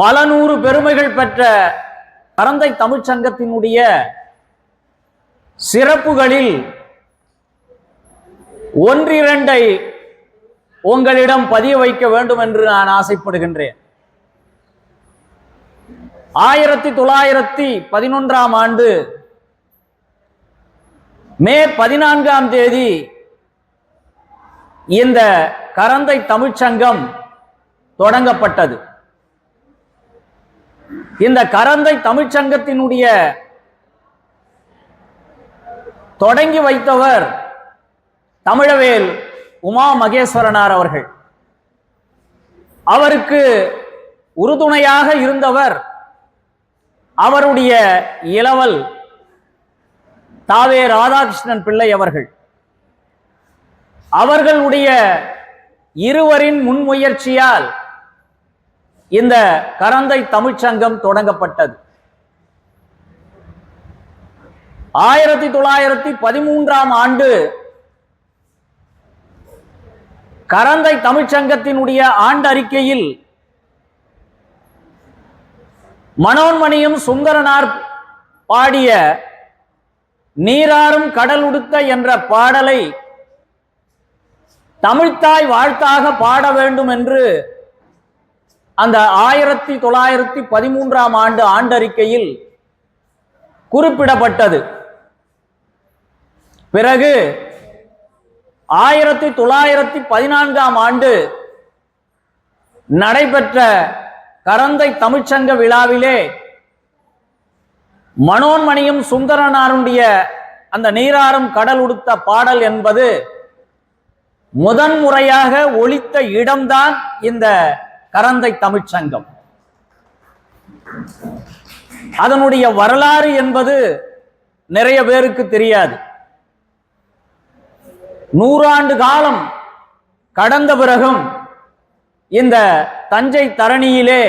பல நூறு பெருமைகள் பெற்ற பரந்தை தமிழ்ச்சங்கத்தினுடைய சிறப்புகளில் ஒன்றிரண்டை உங்களிடம் பதிய வைக்க வேண்டும் என்று நான் ஆசைப்படுகின்றேன். ஆயிரத்தி தொள்ளாயிரத்தி பதினொன்றாம் ஆண்டு மே பதினான்காம் தேதி இந்த கரந்தை தமிழ்ச்சங்கம் தொடங்கப்பட்டது. இந்த கரந்தை தமிழ்ச்சங்கத்தினுடைய தொடங்கி வைத்தவர் தமிழவேல் உமா மகேஸ்வரனார் அவர்கள். அவருக்கு உறுதுணையாக இருந்தவர் அவருடைய இளவல் தாவே ராதாகிருஷ்ணன் பிள்ளை அவர்கள். அவர்களுடைய இருவரின் முன்முயற்சியால் இந்த கரந்தை தமிழ்ச்சங்கம் தொடங்கப்பட்டது. ஆயிரத்தி தொள்ளாயிரத்தி பதிமூன்றாம் ஆண்டு கரந்தை தமிழ்ச்சங்கத்தினுடைய ஆண்டறிக்கையில் மனோன்மணியும் சுந்தரனார் பாடிய நீராறும் கடல் உடுத்த என்ற பாடலை தமிழ்த்தாய் வாழ்த்தாக பாட வேண்டும் என்று அந்த ஆயிரத்தி தொள்ளாயிரத்தி பதிமூன்றாம் ஆண்டு ஆண்டறிக்கையில் குறிப்பிடப்பட்டது. பிறகு ஆயிரத்தி தொள்ளாயிரத்தி பதினான்காம் ஆண்டு நடைபெற்ற கரந்தை தமிழ்ச்சங்க விழாவிலே மனோன்மணியும் சுந்தரனாருடைய அந்த நீராறும் கடல் உடுத்த பாடல் என்பது முதன் முறையாக ஒழித்த இடம்தான் இந்த கரந்தை தமிழ்ச்சங்கம் அதனுடைய வரலாறு என்பது நிறைய பேருக்கு தெரியாது. நூறாண்டு காலம் கடந்த பிறகும் இந்த தஞ்சை தரணியிலே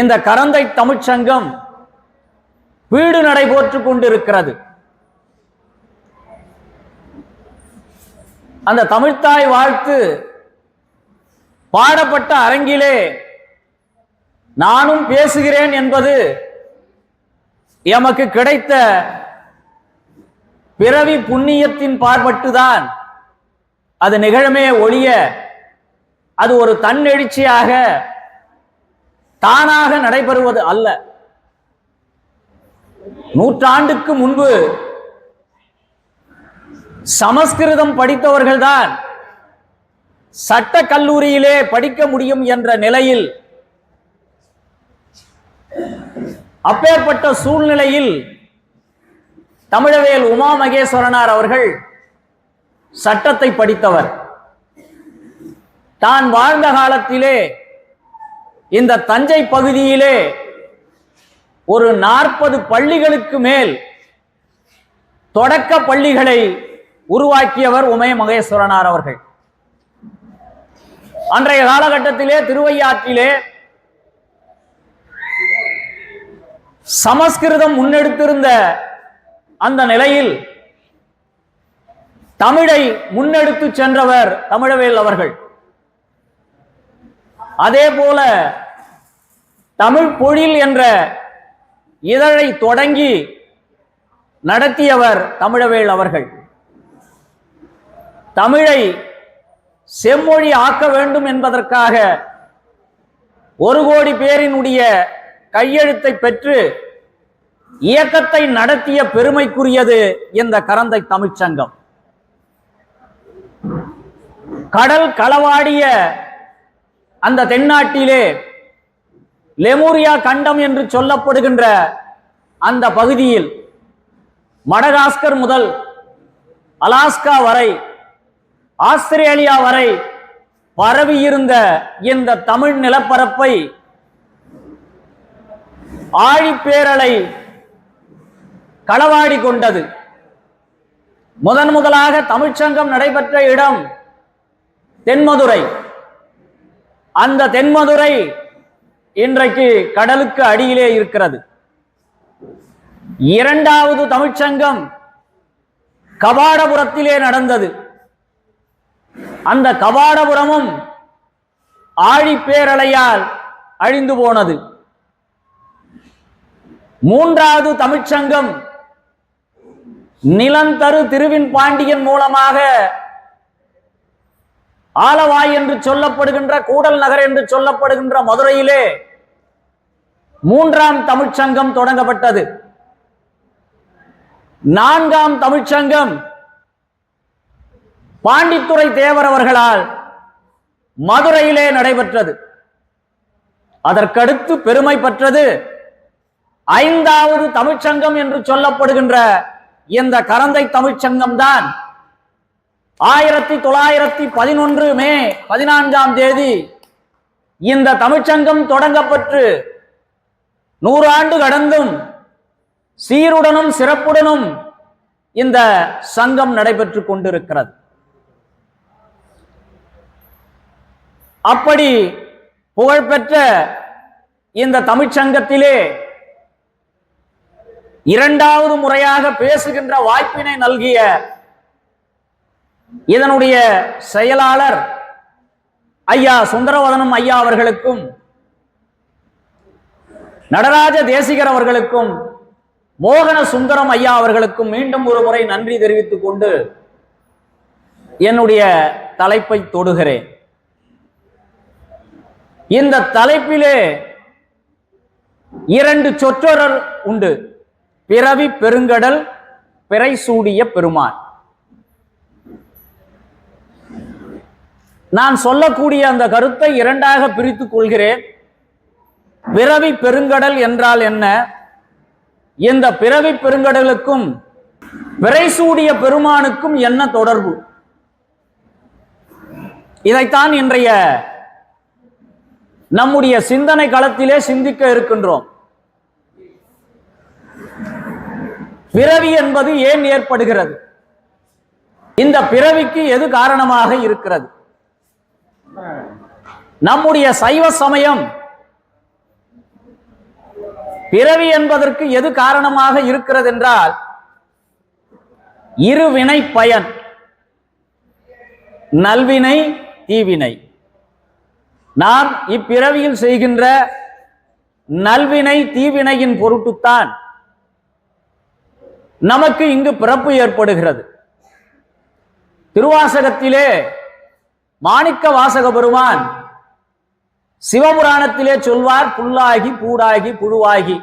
இந்த கரந்தை தமிழ்ச்சங்கம் வீடு நடைபோற்று கொண்டிருக்கிறது. அந்த தமிழ்த்தாய் வாழ்த்து பாடப்பட்ட அரங்கிலே நானும் பேசுகிறேன் என்பது எமக்கு கிடைத்த பிறவி புண்ணியத்தின் பார்பட்டுதான் அது நிகழமே ஒழிய அது ஒரு தன்னெழுச்சியாக தானாக நடைபெறுவது அல்ல. நூற்றாண்டுக்கு முன்பு சமஸ்கிருதம் படித்தவர்கள்தான் சட்ட கல்லூரியிலே படிக்க முடியும் என்ற நிலையில் அப்பேற்பட்ட சூழ்நிலையில் தமிழவேல் உமா மகேஸ்வரனார் அவர்கள் சட்டத்தை படித்தவர். தான் வாழ்ந்த காலத்திலே இந்த தஞ்சை பகுதியிலே ஒரு நாற்பது பள்ளிகளுக்கு மேல் தொடக்க பள்ளிகளை உருவாக்கியவர் உமே மகேஸ்வரனார் அவர்கள். அன்றைய காலகட்டத்திலே திருவையாற்றிலே சமஸ்கிருதம் முன்னெடுத்திருந்த அந்த நிலையில் தமிழை முன்னெடுத்து சென்றவர் தமிழவேல் அவர்கள். அதே போல தமிழ் பொழில் என்ற இதழை தொடங்கி நடத்தியவர் தமிழவேல் அவர்கள். தமிழை செம்மொழி ஆக்க வேண்டும் என்பதற்காக ஒரு கோடி பேரினுடைய கையெழுத்தை பெற்று இயக்கத்தை நடத்திய பெருமைக்குரியது இந்த கரந்தை தமிழ்ச்சங்கம். கடல் களவாடிய அந்த தென்னாட்டிலே லெமூரியா கண்டம் என்று சொல்லப்படுகின்ற அந்த பகுதியில் மடகாஸ்கர் முதல் அலாஸ்கா வரை ஆஸ்திரேலியா வரை பரவியிருந்த இந்த தமிழ் நிலப்பரப்பை ஆழிப்பேரலை களவாடி கொண்டது. முதன் முதலாக தமிழ்ச்சங்கம் நடைபெற்ற இடம் தென்மதுரை. அந்த தென்மதுரை இன்றைக்கு கடலுக்கு அடியிலே இருக்கிறது. இரண்டாவது தமிழ்ச்சங்கம் கபாடபுரத்திலே நடந்தது. அந்த கபாடபுரமும் ஆழிப்பேரலையால் அழிந்து போனது. மூன்றாவது தமிழ்ச்சங்கம் நிலந்தரு திருவின் பாண்டியன் மூலமாக ஆலவாய் என்று சொல்லப்படுகின்ற கூடல் நகர் என்று சொல்லப்படுகின்ற மதுரையிலே மூன்றாம் தமிழ்ச்சங்கம் தொடங்கப்பட்டது. நான்காம் தமிழ்ச்சங்கம் பாண்டித்துறை தேவர் அவர்களால் மதுரையிலே நடைபெற்றது. அதற்கடுத்து பெருமை பெற்றது ஐந்தாவது தமிழ்ச்சங்கம் என்று சொல்லப்படுகின்ற இந்த கரந்தை தமிழ்ச்சங்கம் தான் ஆயிரத்தி தொள்ளாயிரத்தி பதினொன்று மே பதினான்காம் தேதி இந்த தமிழ்ச்சங்கம் தொடங்கப்பட்டு நூறு ஆண்டு கடந்தும் சீருடனும் சிறப்புடனும் இந்த சங்கம் நடைபெற்றுக் கொண்டிருக்கிறது. அப்படி புகழ்பெற்ற இந்த தமிழ்ச்சங்கத்திலே இரண்டாவது முறையாக பேசுகின்ற வாய்ப்பினை நல்கிய இதனுடைய செயலாளர் ஐயா சுந்தரவதனம் ஐயா அவர்களுக்கும் நடராஜ தேசிகர் அவர்களுக்கும் மோகன சுந்தரம் ஐயா அவர்களுக்கும் மீண்டும் ஒரு முறை நன்றி தெரிவித்துக் கொண்டு என்னுடைய தலைப்பை தொடுகிறேன். இந்த தலைப்பிலே இரண்டு சொற்றொடர் உண்டு. பிறவி பெருங்கடல் பிறை சூடிய பெருமான். நான் சொல்லக்கூடிய அந்த கருத்தை இரண்டாக பிரித்துக் கொள்கிறேன். பிறவி பெருங்கடல் என்றால் என்ன? இந்த பிறவி பெருங்கடலுக்கும் பிறைசூடிய பெருமானுக்கும் என்ன தொடர்பு? இதைத்தான் இன்றைய நம்முடைய சிந்தனை களத்திலே சிந்திக்க இருக்கின்றோம். பிறவி என்பது ஏன் ஏற்படுகிறது? இந்த பிறவிக்கு எது காரணமாக இருக்கிறது? நம்முடைய சைவ சமயம் பிறவி என்பதற்கு எது காரணமாக இருக்கிறது என்றால் இருவினை பயன் நல்வினை தீவினை. நாம் இப்பிறவியில் செய்கின்ற நல்வினை தீவினையின் பொருட்டுத்தான். நமக்கு இங்கு பிறப்பு ஏற்படுகிறது. திருவாசகத்திலே மாணிக்க வாசக பெருமான் சிவபுராணத்திலே சொல்வார் புல்லாகி பூடாகி புழுவாகி.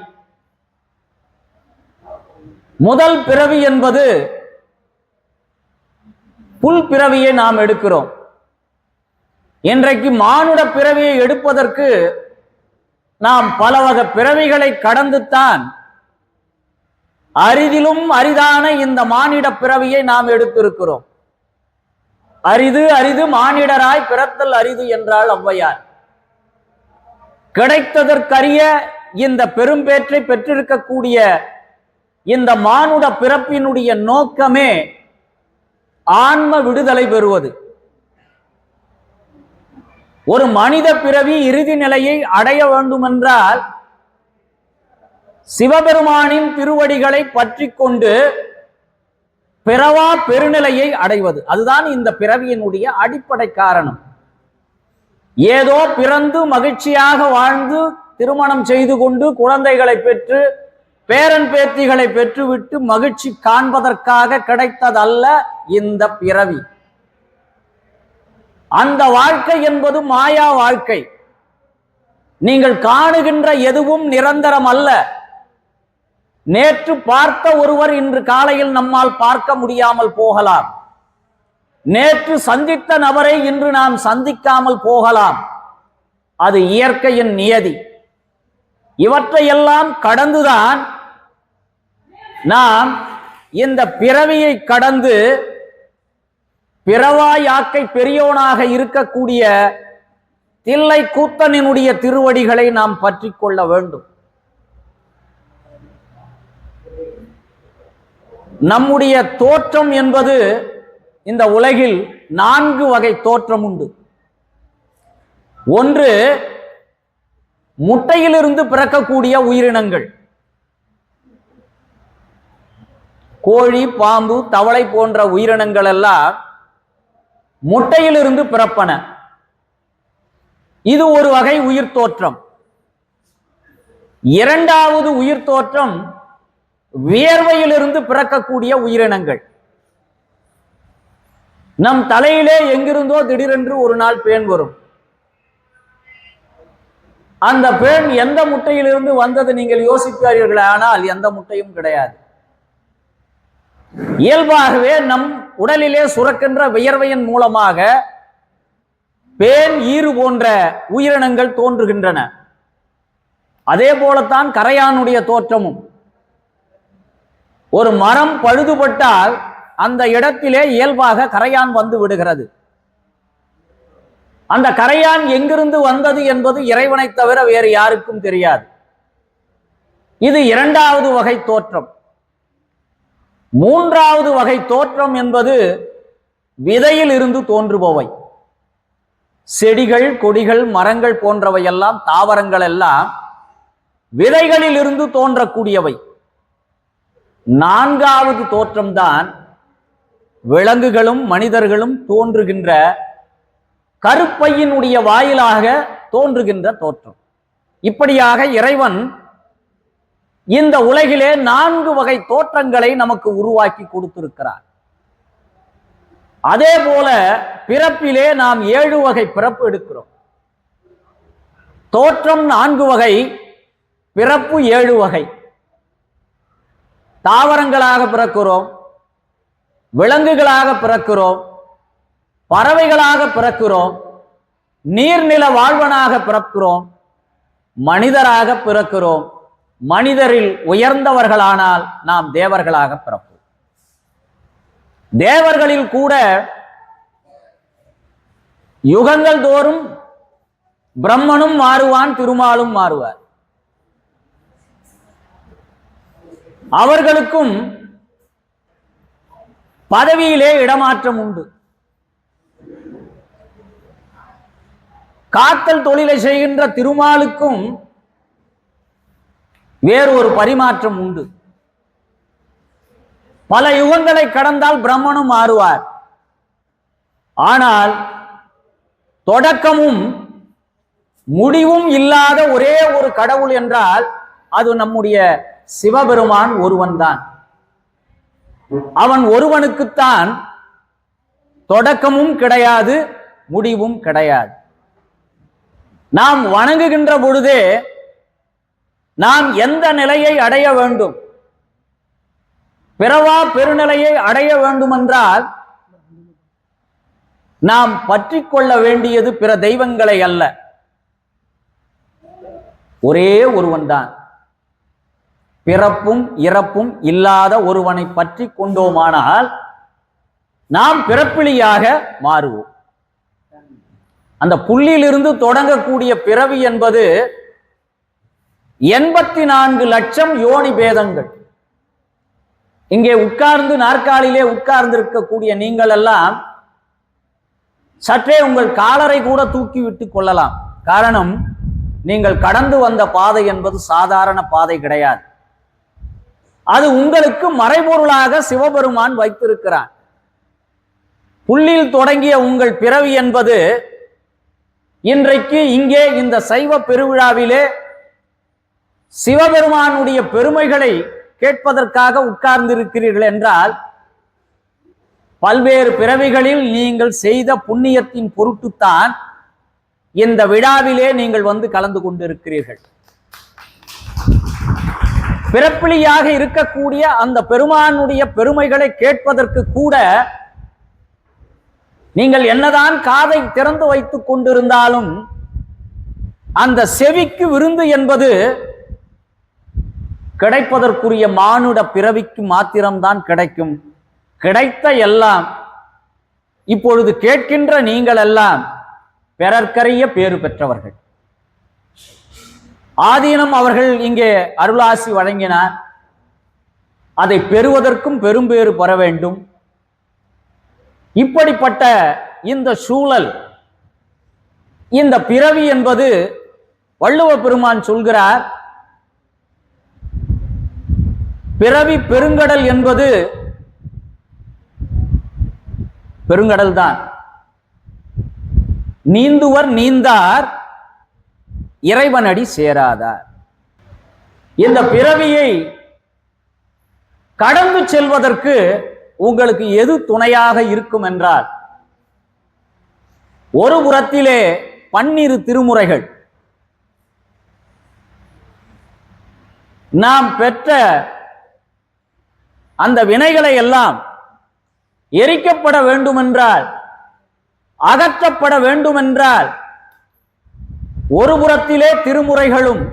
முதல் பிறவி என்பது புல் பிறவியை நாம் எடுக்கிறோம். இன்றைக்கு மானுட பிறவியை எடுப்பதற்கு நாம் பல வகை பிறவிகளை கடந்துத்தான் அரிதிலும் அரிதான இந்த மானிட பிறவியை நாம் எடுத்திருக்கிறோம். அரிது அரிது மானிடராய் பிறத்தல் அரிது என்றால் ஔவையார். கிடைத்ததற்கரிய இந்த பெரும்பேற்றை பெற்றிருக்கக்கூடிய இந்த மானுட பிறப்பினுடைய நோக்கமே ஆன்ம விடுதலை பெறுவது. ஒரு மனித பிறவி இறுதி நிலையை அடைய வேண்டுமென்றால் சிவபெருமானின் திருவடிகளை பற்றி கொண்டு பிறவா பெருநிலையை அடைவது. அதுதான் இந்த பிறவியினுடைய அடிப்படை காரணம். ஏதோ பிறந்து மகிழ்ச்சியாக வாழ்ந்து திருமணம் செய்து கொண்டு குழந்தைகளை பெற்று பேரன் பேத்திகளை பெற்றுவிட்டு மகிழ்ச்சி காண்பதற்காக கிடைத்ததல்ல இந்த பிறவி. அந்த வாழ்க்கை என்பது மாயா வாழ்க்கை. நீங்கள் காணுகின்ற எதுவும் நிரந்தரம் அல்ல. நேற்று பார்த்த ஒருவர் இன்று காலையில் நம்மால் பார்க்க முடியாமல் போகலாம். நேற்று சந்தித்த நபரை இன்று நாம் சந்திக்காமல் போகலாம். அது இயற்கையின் நியதி. இவற்றையெல்லாம் கடந்துதான் நாம் இந்த பிறவியை கடந்து பிறவாயாக்கை பெரியோனாக இருக்கக்கூடிய தில்லை கூத்தனினுடைய திருவடிகளை நாம் பற்றி கொள்ள வேண்டும். நம்முடைய தோற்றம் என்பது இந்த உலகில் நான்கு வகை தோற்றம் உண்டு. ஒன்று முட்டையிலிருந்து பிறக்கக்கூடிய உயிரினங்கள். கோழி பாம்பு தவளை போன்ற உயிரினங்கள் எல்லாம் முட்டையிலிருந்து பிறப்பன. இது ஒரு வகை உயிர் தோற்றம். இரண்டாவது உயிர் தோற்றம் வியர்வையிலிருந்து பிறக்கக்கூடிய உயிரினங்கள். நம் தலையிலே எங்கிருந்தோ திடீரென்று ஒரு நாள் பேன் வரும். அந்த பேன் எந்த முட்டையிலிருந்து வந்தது நீங்கள் யோசிப்பார்கள்? ஆனால் எந்த முட்டையும் கிடையாது. இயல்பாகவே நம் உடலிலே சுரக்கின்ற வியர்வையின் மூலமாக பேன் ஈறு போன்ற உயிரினங்கள் தோன்றுகின்றன. அதே போலத்தான் கரையானுடைய தோற்றமும். ஒரு மரம் பழுதுபட்டால் அந்த இடத்திலே இயல்பாக கரையான் வந்து விடுகிறது. அந்த கரையான் எங்கிருந்து வந்தது என்பது இறைவனை தவிர வேறு யாருக்கும் தெரியாது. இது இரண்டாவது வகை தோற்றம். மூன்றாவது வகை தோற்றம் என்பது விதையில் இருந்து தோன்றுபவை. செடிகள் கொடிகள் மரங்கள் போன்றவையெல்லாம் தாவரங்கள் எல்லாம் விதைகளில் இருந்து தோன்றக்கூடியவை. நான்காவது தோற்றம்தான் விலங்குகளும் மனிதர்களும் தோன்றுகின்ற கருப்பையினுடைய வாயிலாக தோன்றுகின்ற தோற்றம். இப்படியாக இறைவன் இந்த உலகிலே நான்கு வகை தோற்றங்களை நமக்கு உருவாக்கி கொடுத்திருக்கிறார். அதே போல பிறப்பிலே நாம் ஏழு வகை பிறப்பு எடுக்கிறோம். தோற்றம் நான்கு வகை பிறப்பு ஏழு வகை. தாவரங்களாக பிறக்கிறோம் விலங்குகளாக பிறக்கிறோம் பறவைகளாக பிறக்கிறோம் நீர்நில வாழ்வனாக பிறக்கிறோம் மனிதராக பிறக்கிறோம். மனிதரில் உயர்ந்தவர்களானால் நாம் தேவர்களாக பிறப்போம். தேவர்களில் கூட யுகங்கள் தோறும் பிரம்மனும் மாறுவான் திருமாலும் மாறுவார். அவர்களுக்கும் பதவியிலே இடமாற்றம் உண்டு. காத்தல் தொழிலை செய்கின்ற திருமாலுக்கும் வேறு ஒரு பரிமாற்றம் உண்டு. பல யுகங்களை கடந்தால் பிரம்மனும் மாறுவார். ஆனால் தொடக்கமும் முடிவும் இல்லாத ஒரே ஒரு கடவுள் என்றால் அது நம்முடைய சிவபெருமான் ஒருவன்தான். அவன் ஒருவனுக்குத்தான் தொடக்கமும் கிடையாது முடிவும் கிடையாது. நாம் வணங்குகின்ற பொழுதே நாம் எந்த நிலையை அடைய வேண்டும்? பிறவா பெருநிலையை அடைய வேண்டுமென்றால் நாம் பற்றி கொள்ள வேண்டியது பிற தெய்வங்களை அல்ல. ஒரே ஒருவன்தான். பிறப்பும் இறப்பும் இல்லாத ஒருவனை பற்றி கொண்டோமானால் நாம் பிறப்பிலியாக மாறுவோம். அந்த புள்ளியிலிருந்து தொடங்கக்கூடிய பிறவி என்பது எண்பத்தி நான்கு லட்சம் யோனி பேதங்கள். இங்கே உட்கார்ந்து நாற்காலிலே உட்கார்ந்து இருக்கக்கூடிய நீங்கள் எல்லாம் சற்றே உங்கள் காலரை கூட தூக்கி விட்டு கொள்ளலாம். காரணம் நீங்கள் கடந்து வந்த பாதை என்பது சாதாரண பாதை கிடையாது. அது உங்களுக்கு மறைபொருளாக சிவபெருமான் வைத்திருக்கிறான் புள்ளில் தொடங்கிய உங்கள் பிறவி என்பது இன்றைக்கு இங்கே இந்த சைவ பெருவிழாவிலே சிவபெருமானுடைய பெருமைகளை கேட்பதற்காக உட்கார்ந்திருக்கிறீர்கள் என்றால் பல்வேறு பிறவிகளில் நீங்கள் செய்த புண்ணியத்தின் பொருட்டுத்தான் இந்த விழாவிலே நீங்கள் வந்து கலந்து கொண்டிருக்கிறீர்கள். பிறப்பிலியாக இருக்கக்கூடிய அந்த பெருமானுடைய பெருமைகளை கேட்பதற்கு கூட நீங்கள் என்னதான் காதை திறந்து வைத்துக் கொண்டிருந்தாலும் அந்த செவிக்கு விருந்து என்பது கிடைப்பதற்குரிய மானுட பிறவிக்கு மாத்திரம்தான் கிடைக்கும். கிடைத்த எல்லாம் இப்பொழுது கேட்கின்ற நீங்கள் எல்லாம் பிறர்க்கரிய பேறு பெற்றவர்கள். ஆதீனம் அவர்கள் இங்கே அருளாசி வழங்கினார். அதை பெறுவதற்கும் பெரும்பேறு பெற வேண்டும். இப்படிப்பட்ட இந்த சூழல் இந்த பிறவி என்பது வள்ளுவ பெருமான் சொல்கிறார் பிறவி பெருங்கடல் என்பது பெருங்கடல் தான். நீந்துவர் நீந்தார் இறைவனடி சேராதார். இந்த பிறவியை கடந்து செல்வதற்கு உங்களுக்கு எது துணையாக இருக்கும் என்றால் ஒரு புறத்திலே பன்னிரு திருமுறைகள். நாம் பெற்ற அந்த வினைகளை எல்லாம் எரிக்கப்பட வேண்டுமென்றால் அகற்றப்பட வேண்டுமென்றால் ஒரு புறத்திலே திருமுறைகளும்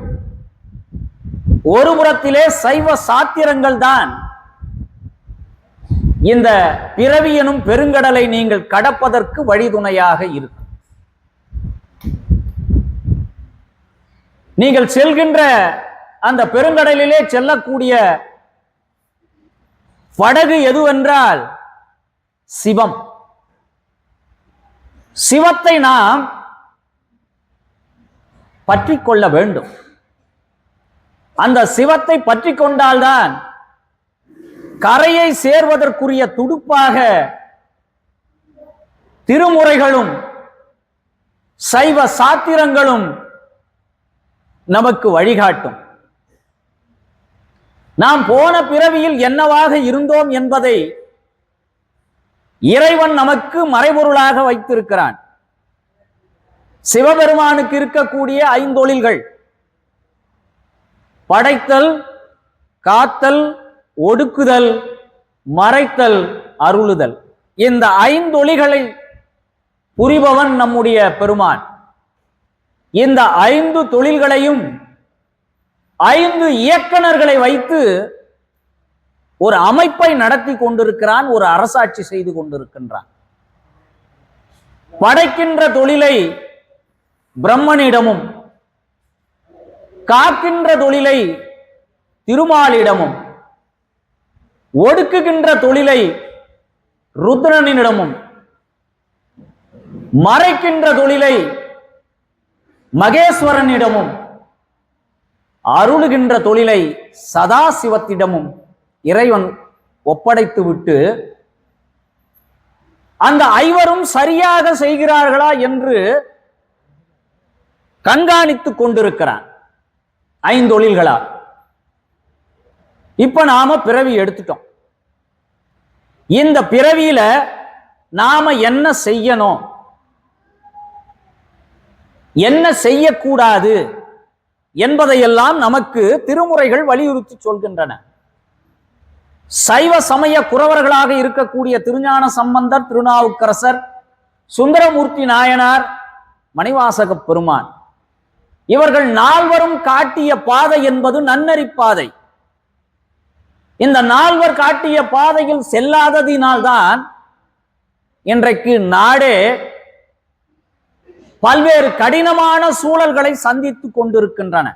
ஒரு புறத்திலே சைவ சாத்திரங்கள் தான். இந்த பிறவி எனும் பெருங்கடலை நீங்கள் கடப்பதற்கு வழிதுணையாக இருக்கும். நீங்கள் செல்கின்ற அந்த பெருங்கடலிலே செல்லக்கூடிய படகு எதுவென்றால் சிவம். சிவத்தை நாம் பற்றி கொள்ள வேண்டும். அந்த சிவத்தை பற்றி கொண்டால்தான் கரையை சேர்வதற்குரிய துடுப்பாக திருமுறைகளும் சைவ சாத்திரங்களும் நமக்கு வழிகாட்டும். நாம் போன பிறவியில் என்னவாக இருந்தோம் என்பதை இறைவன் நமக்கு மறைபொருளாக வைத்திருக்கிறான். சிவபெருமானுக்கு இருக்கக்கூடிய ஐந்தொழில்கள். படைத்தல் காத்தல் ஒடுக்குதல் மறைத்தல் அருளுதல். இந்த ஐந்தொழிகளை புரிபவன் நம்முடைய பெருமான். இந்த ஐந்து தொழில்களையும் ஐந்து இயக்குனர்களை வைத்து ஒரு அமைப்பை நடத்தி கொண்டிருக்கிறான் ஒரு அரசாட்சி செய்து கொண்டிருக்கின்றான். படைக்கின்ற தொழிலை பிரம்மனிடமும் காக்கின்ற தொழிலை திருமாலிடமும் ஒடுக்குகின்ற தொழிலை ருத்ரனிடமும் மறைக்கின்ற தொழிலை மகேஸ்வரனிடமும் அருளுகின்ற தொழிலை சதாசிவத்திடமும் இறைவன் ஒப்படைத்து விட்டு அந்த ஐவரும் சரியாக செய்கிறார்களா என்று கண்காணித்துக் கொண்டிருக்கிறான் ஐந்தொழில்களா இப்ப நாம பிறவி எடுத்துட்டோம். இந்த பிறவியில நாம என்ன செய்யணும்? என்ன செய்யக்கூடாது? என்பதையெல்லாம் நமக்கு திருமுறைகள் வலியுறுத்தி சொல்கின்றன. சைவ சமய குறவர்களாக இருக்கக்கூடிய திருஞான சம்பந்தர் திருநாவுக்கரசர் சுந்தரமூர்த்தி நாயனார் மணிவாசக பெருமான். இவர்கள் நால்வரும் காட்டிய பாதை என்பது நன்னறி பாதை. இந்த நால்வர் காட்டிய பாதையில் செல்லாததினால்தான் இன்றைக்கு நாடே பல்வேறு கடினமான சூழல்களை சந்தித்துக் கொண்டிருக்கின்றன.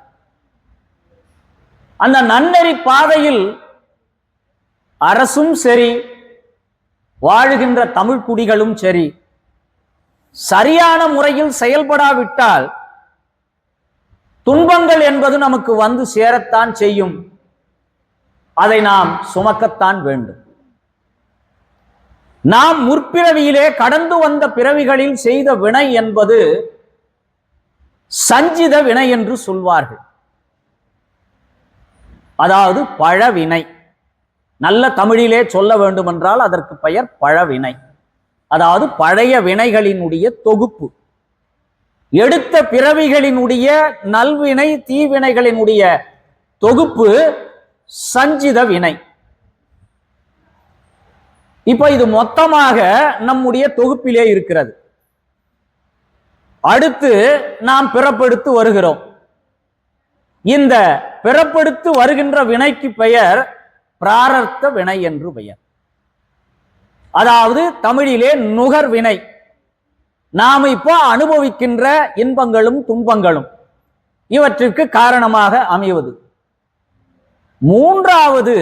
அந்த நன்னெறி பாதையில் அரசும் சரி வாழுகின்ற தமிழ் குடிகளும் சரி சரியான முறையில் செயல்படாவிட்டால் துன்பங்கள் என்பது நமக்கு வந்து சேரத்தான் செய்யும். அதை நாம் சுமக்கத்தான் வேண்டும். நாம் முற்பிறவியிலே கடந்து வந்த பிறவிகளில் செய்த வினை என்பது சஞ்சித வினை என்று சொல்வார்கள். அதாவது பழவினை. நல்ல தமிழிலே சொல்ல வேண்டுமென்றால் அதற்கு பெயர் பழவினை. அதாவது பழைய வினைகளினுடைய தொகுப்பு. எடுத்த பிறவிகளினுடைய நல்வினை தீவினைகளினுடைய தொகுப்பு சஞ்சித வினை. இப்போ இது மொத்தமாக நம்முடைய தொகுப்பிலே இருக்கிறது. அடுத்து நாம் பிறப்படுத்து வருகிறோம். இந்த பிறப்பெடுத்து வருகின்ற வினைக்கு பெயர் பிராரத்த வினை என்று பெயர். அதாவது தமிழிலே நுகர் வினை. நாம் இப்போ அனுபவிக்கின்ற இன்பங்களும் துன்பங்களும் இவற்றிற்கு காரணமாக அமைவது. மூன்றாவது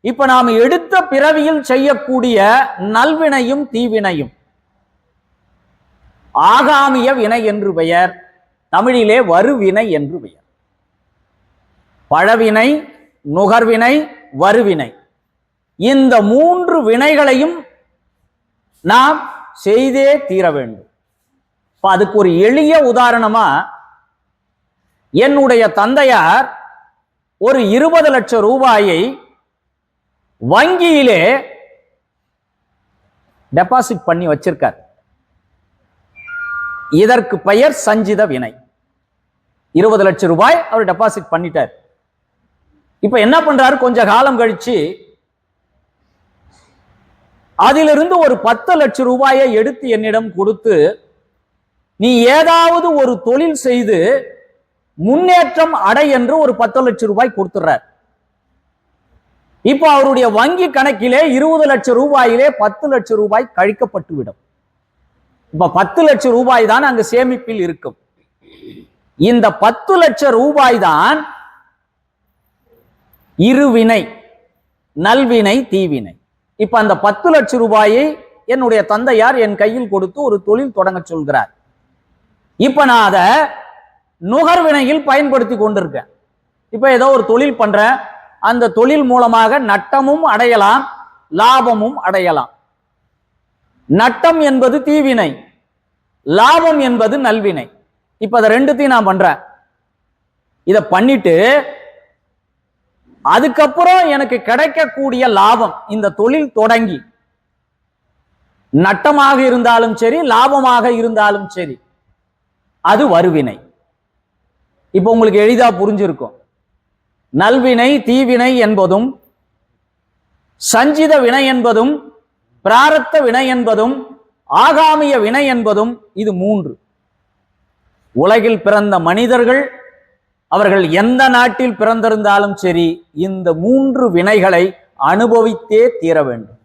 இப்ப நாம் எடுத்த பிறவியில் செய்யக்கூடிய நல்வினையும் தீவினையும். ஆகாமிய வினை என்று பெயர் தமிழிலே வருவினை என்று பெயர். பழவினை நுகர்வினை வருவினை. இந்த மூன்று வினைகளையும் நாம் செய்தே தீர வேண்டும். இப்ப அதுக்கு ஒரு எளிய உதாரணமா என்னுடைய தந்தையார் ஒரு இருபது லட்சம் ரூபாயை வங்கியிலே டெபாசிட் பண்ணி வச்சிருக்கார். இதற்கு பெயர் சஞ்சித வினை. இருபது லட்சம் ரூபாய் அவர் டெபாசிட் பண்ணிட்டார். இப்ப என்ன பண்றாரு? கொஞ்ச காலம் கழிச்சு அதிலிருந்து ஒரு பத்து லட்சம் ரூபாயை எடுத்து என்னிடம் கொடுத்து நீ ஏதாவது ஒரு தொழில் செய்து முன்னேற்றம் அடை என்று ஒரு பத்து லட்சம் ரூபாய் கொடுத்துறார் இப்போ அவருடைய வங்கி கணக்கிலே இருபது லட்சம் ரூபாயிலே பத்து லட்சம் ரூபாய் கழிக்கப்பட்டு விடும் இப்ப பத்து லட்சம் ரூபாய் தான் அங்கு சேமிப்பில் இருக்கும். இந்த பத்து லட்சம் ரூபாய் தான் இருவினை நல்வினை தீவினை. இப்ப அந்த பத்து லட்சம் ரூபாயை என்னுடைய தந்தையார் என் கையில் கொடுத்து ஒரு தொழில் தொடங்க சொல்கிறார். இப்ப நான் அதை நுகர்வினையில் பயன்படுத்தி கொண்டிருக்கேன். இப்ப ஏதோ ஒரு தொழில் பண்றேன். அந்த தொழில் மூலமாக நட்டமும் அடையலாம் லாபமும் அடையலாம். நட்டம் என்பது தீவினை லாபம் என்பது நல்வினை. இப்ப அதை ரெண்டுத்தையும் நான் பண்றேன். இத பண்ணிட்டு அதுக்கப்புறம் எனக்கு கிடைக்கக்கூடிய லாபம் இந்த தொழில் தொடங்கி. நட்டமாக இருந்தாலும் சரி லாபமாக இருந்தாலும் சரி அது வருவினை. இப்போ உங்களுக்கு எளிதா புரிஞ்சிருக்கும். நல்வினை தீவினை என்பதும் சஞ்சித வினை என்பதும் பிராரத்த வினை என்பதும் ஆகாமிய வினை என்பதும் இது மூன்று. உலகில் பிறந்த மனிதர்கள் அவர்கள் எந்த நாட்டில் பிறந்திருந்தாலும் சரி இந்த மூன்று வினைகளை அனுபவித்தே தீர வேண்டும்.